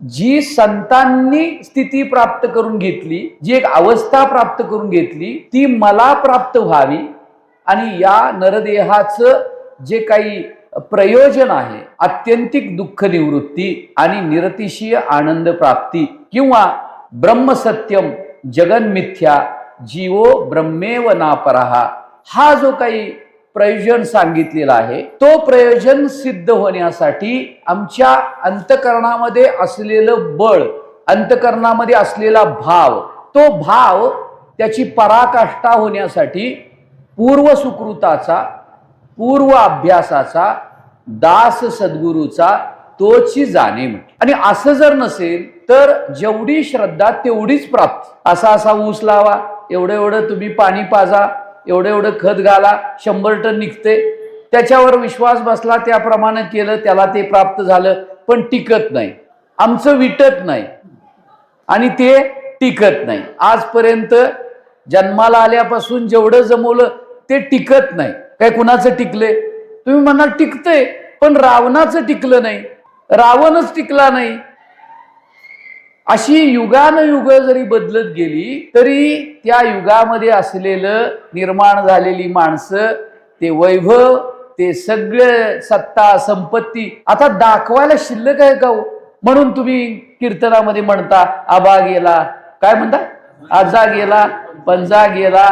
जी संतांनी स्थिती प्राप्त करून घेतली जी एक अवस्था प्राप्त करून घेतली ती मला प्राप्त व्हावी. आणि या नरदेहाचं जे काही प्रयोजन आहे आत्यंतिक दुःख निवृत्ती आणि निरतिशीय आनंद प्राप्ती किंवा ब्रह्मसत्यम जगन्मिथ्या जीवो ब्रह्मेव नापरहा हा जो काही प्रयोजन सांगितलेला आहे. तो प्रयोजन सिद्ध होण्यासाठी आमच्या अंतकरणामध्ये असलेलं बळ अंतकरणामध्ये असलेला भाव तो भाव त्याची पराकाष्ठा होण्यासाठी पूर्व सुकृताचा पूर्व अभ्यासाचा दास सद्गुरूचा तोची जाणीव. आणि असं जर नसेल तर जेवढी श्रद्धा तेवढीच प्राप्त. असा असा ऊस लावा एवढं एवढं तुम्ही पाणी पाजा एवढं एवढं खत घाला शंभर टन निघते. त्याच्यावर विश्वास बसला त्याप्रमाणे केलं त्याला ते प्राप्त झालं पण टिकत नाही. आमचं विटत नाही. आणि ते टिकत नाही. आजपर्यंत जन्माला आल्यापासून जेवढं जमवलं ते टिकत नाही. काय कुणाचं टिकले तुम्ही म्हणाल टिकतंय पण रावणाचं टिकलं नाही. रावणच टिकला नाही. अशी युगानयुग जरी बदलत गेली तरी त्या युगामध्ये असलेलं निर्माण झालेली माणसं ते वैभव ते सगळं सत्ता संपत्ती आता दाखवायला शिल्लक आहे का हो? म्हणून तुम्ही कीर्तनामध्ये म्हणता आबा गेला काय म्हणता आजा गेला पंजा गेला